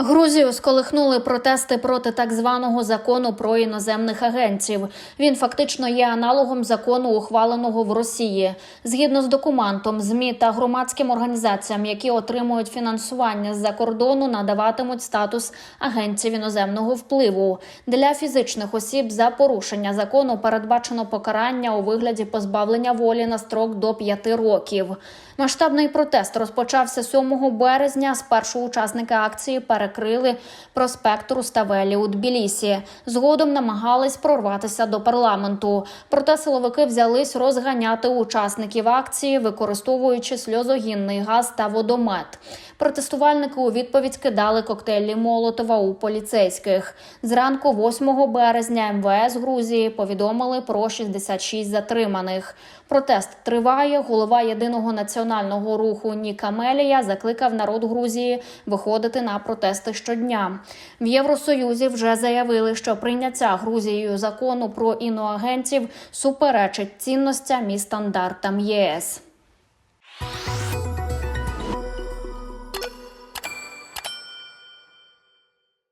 Грузію сколихнули протести проти так званого закону про іноземних агентів. Він фактично є аналогом закону, ухваленого в Росії. Згідно з документом, змі та громадським організаціям, які отримують фінансування з-за кордону, надаватимуть статус агентів іноземного впливу. Для фізичних осіб за порушення закону передбачено покарання у вигляді позбавлення волі на строк до п'яти років. Масштабний протест розпочався 7 березня. Спершу учасники акції перекрили проспект Руставелі у Тбілісі. Згодом намагались прорватися до парламенту. Проте силовики взялись розганяти учасників акції, використовуючи сльозогінний газ та водомет. Протестувальники у відповідь кидали коктейлі Молотова у поліцейських. Зранку 8 березня МВС Грузії повідомили про 66 затриманих. Протест триває. Голова єдиного національного руху Ніка Мелія закликав народ Грузії виходити на протести щодня. В Євросоюзі вже заявили, що прийняття Грузією закону про іноагентів суперечить цінностям і стандартам ЄС.